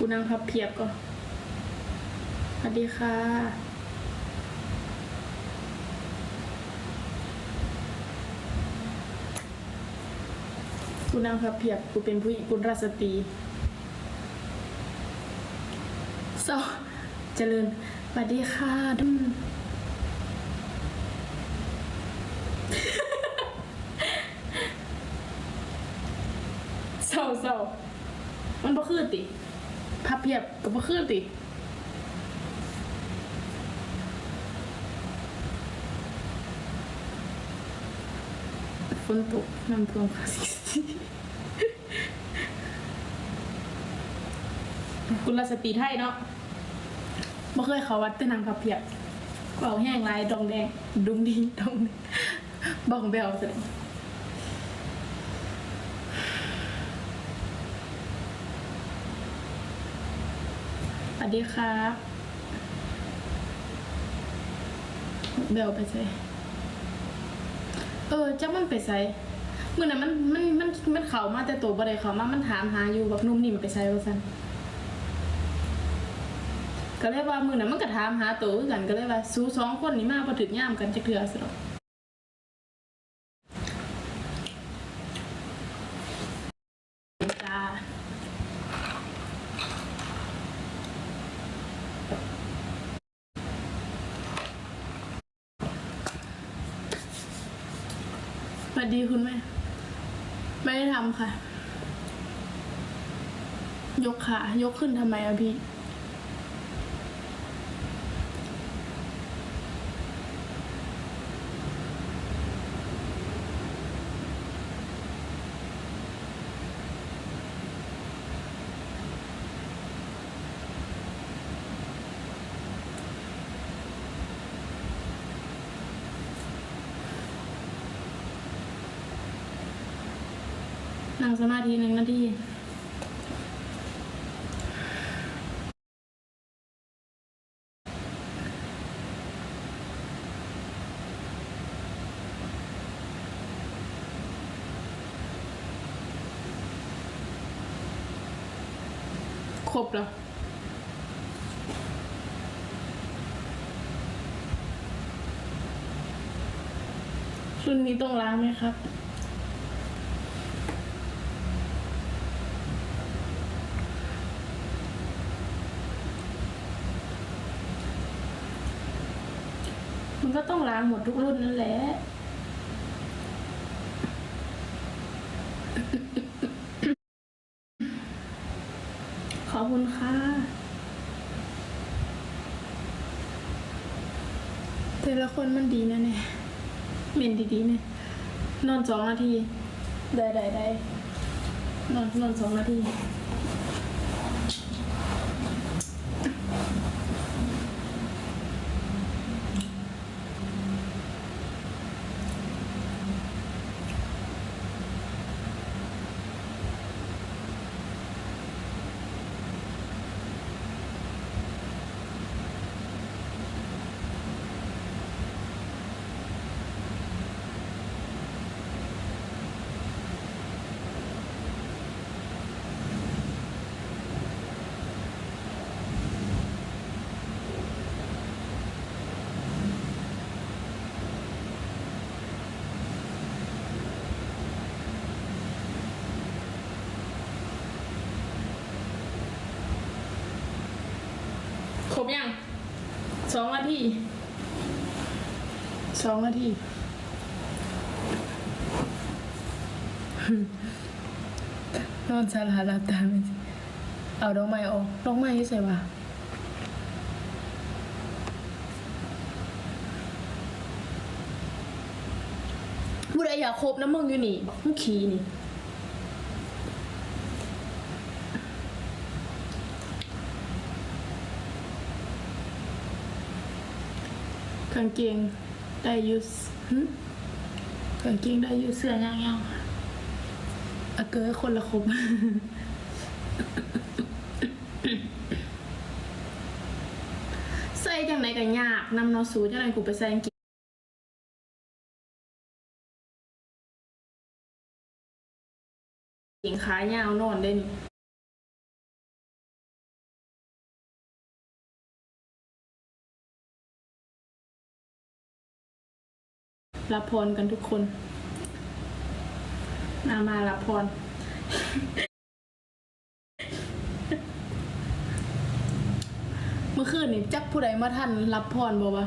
กูนั่งพับเพียบก่อนสวัสดีค่ะ กูนั่งพับเพียบ กูเป็นผู้หญิงกุลราสตรีเศร้าเจริญสวัสดีค่ะอืมเศร้าเศร้ามันบ่คือติ พับเพียบก็บ่คือติฝนตกน้ำท่วมค่ะกุลสตรีไทยเนาะบ่เคยเขาวัดแต่นางพับเพียบเบาแห้งลายดองแดงดุงดิงดองบองแบวแสดง สวัสดีครับเบลไปใส่เออจ้ามันไปใส่เมื่อนั้นมันมันมันมันเขามาแต่ตัวบ่ได้เขามามันถามหาอยู่แบบนุ่มนิ่มไปใส่ว่าซั่นก็เลยว่ามือนั้นมันก็ถามหาตัวกันก็เลยว่าสู้สองคนนี่มาบ่ถึกย่ามกันจักเทื่อซะดอกจ้า ส วัสดีคุณแม่ ไม่ได้ทำค่ะ ยกขายกขึ้นทำไมอะพี่ นั่งสมาธิหนึ่งนาทีครบแล้วชุดนี้ต้องล้างไหมครับ มันก็ต้องล้างหมดทุกรุ่นนั่นแหละขอบคุณค่ะแต่ละคนมันดีนะเนี่ยเมนดีๆเนี่ยนอนสองนาที ได้ได้ได้นอนนอนสองนาที รบยังสองนาทีสองนาทีนอนสลาหลับตาไม่เอาดอกไม้ออกดอกไม้ยี่ใส่ว่าผู้ใดอยากครบน้ำมึงอยู่นี่บอกมึงขี่นี่ กางเกงได้ยูสกางเกงได้อยูเสื้อยาวๆอะเกอคนละครบใส่จังไหนกันยากนำนอสูจังไหนกูไปใส่กางเกงขายาวนอนได้นี่ รับพรกันทุกคนมามารับพรเมื่อคืนนี่จักผู้ใดมาท่านรับพรบ่วะ